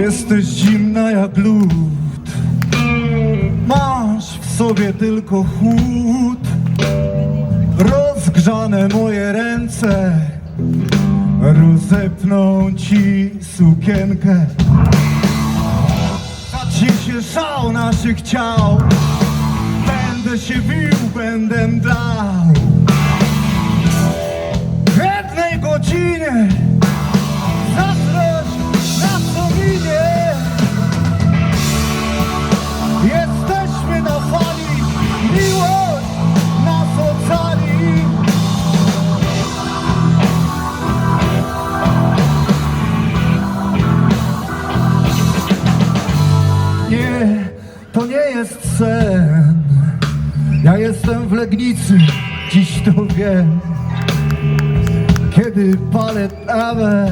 Jesteś zimna jak lód. Masz w sobie tylko chłód. Rozgrzane moje ręce Rozepną ci sukienkę. Zacznie się szał naszych ciał. Będę się bił, będę dał W jednej godzinie to nie jest sen. Ja jestem w Legnicy, dziś to wiem. Kiedy palę trawę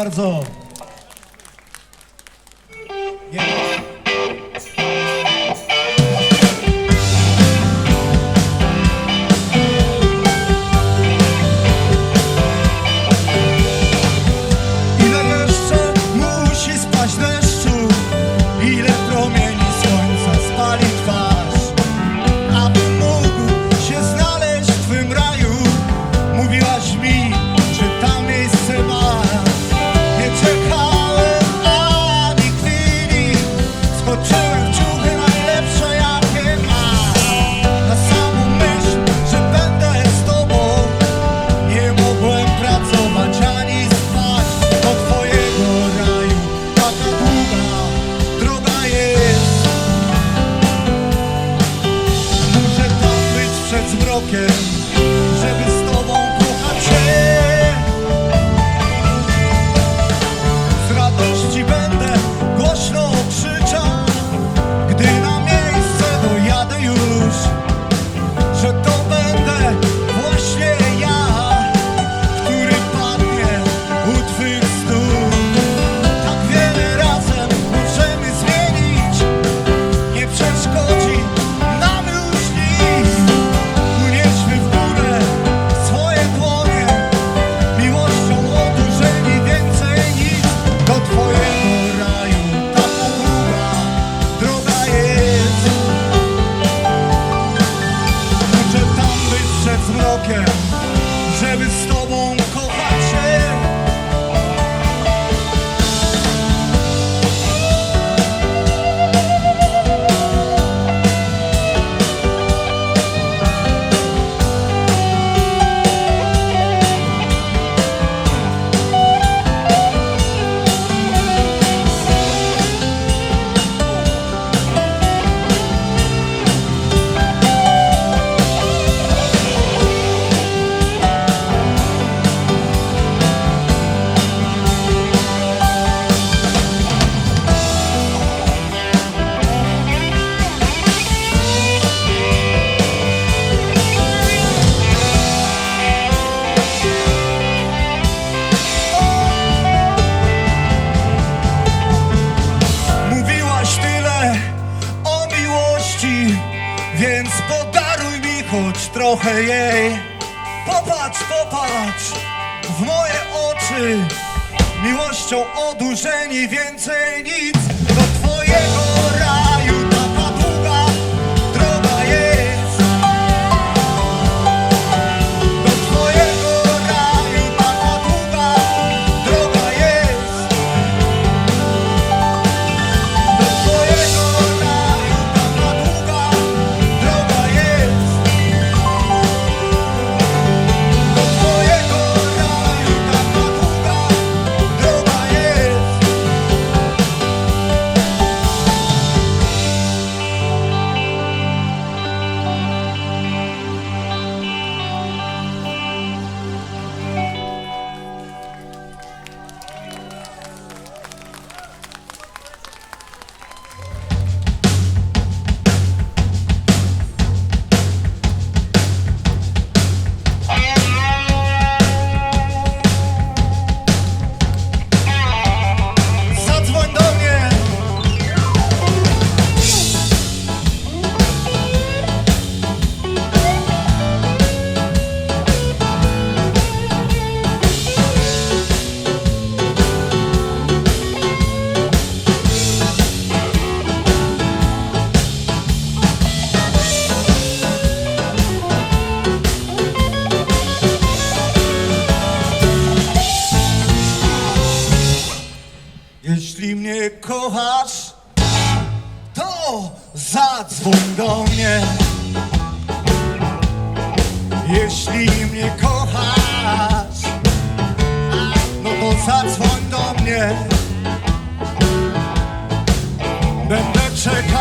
bardzo. miłości Więc podaruj mi choć trochę jej. Popatrz, popatrz w moje oczy. Miłością odurzeni więcej nic. kochasz, to zadzwoń do mnie. Jeśli mnie kochasz, no to zadzwoń do mnie. Będę czekał.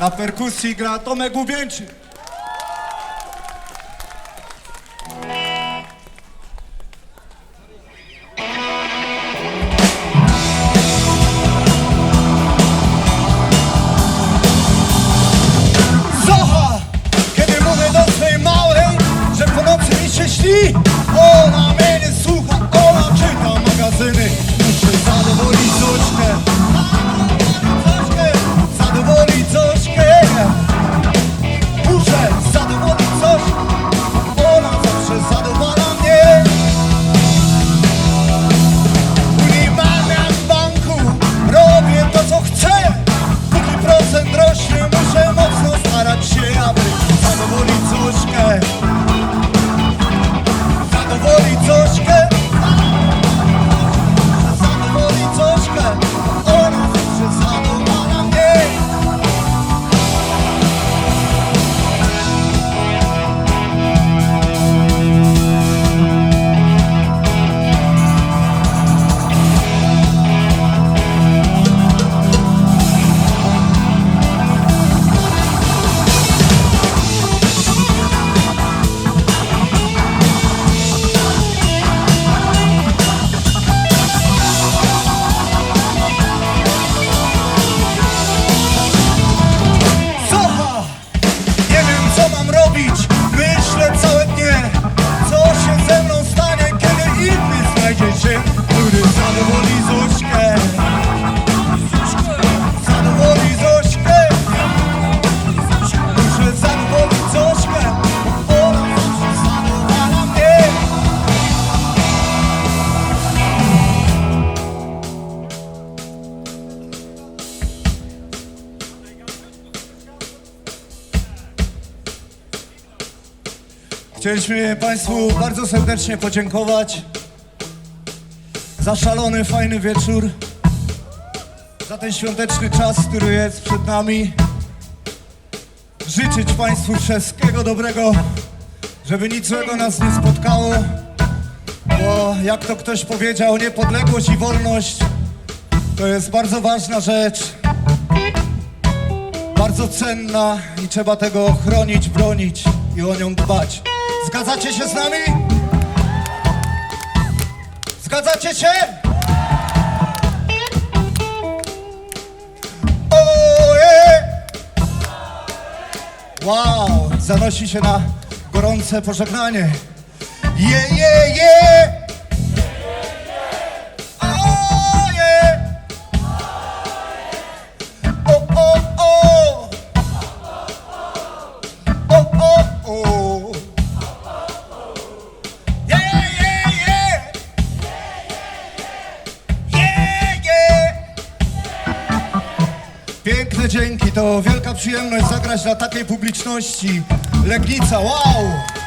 Na perkusji gra Tomek Łubieńczyk. Chcieliśmy Państwu bardzo serdecznie podziękować za szalony, fajny wieczór, za ten świąteczny czas, który jest przed nami. Życzyć Państwu wszystkiego dobrego, żeby nic złego nas nie spotkało, bo jak to ktoś powiedział, niepodległość i wolność to jest bardzo ważna rzecz, bardzo cenna i trzeba tego chronić, bronić i o nią dbać. Zgadzacie się z nami? Zgadzacie się? Wow, zanosi się na gorące pożegnanie. Je, je, je! To wielka przyjemność zagrać dla takiej publiczności. Legnica, wow!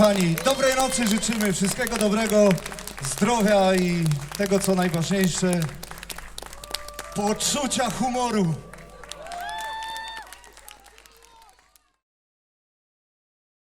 kochani, dobrej nocy życzymy, wszystkiego dobrego, zdrowia i tego, co najważniejsze, poczucia humoru.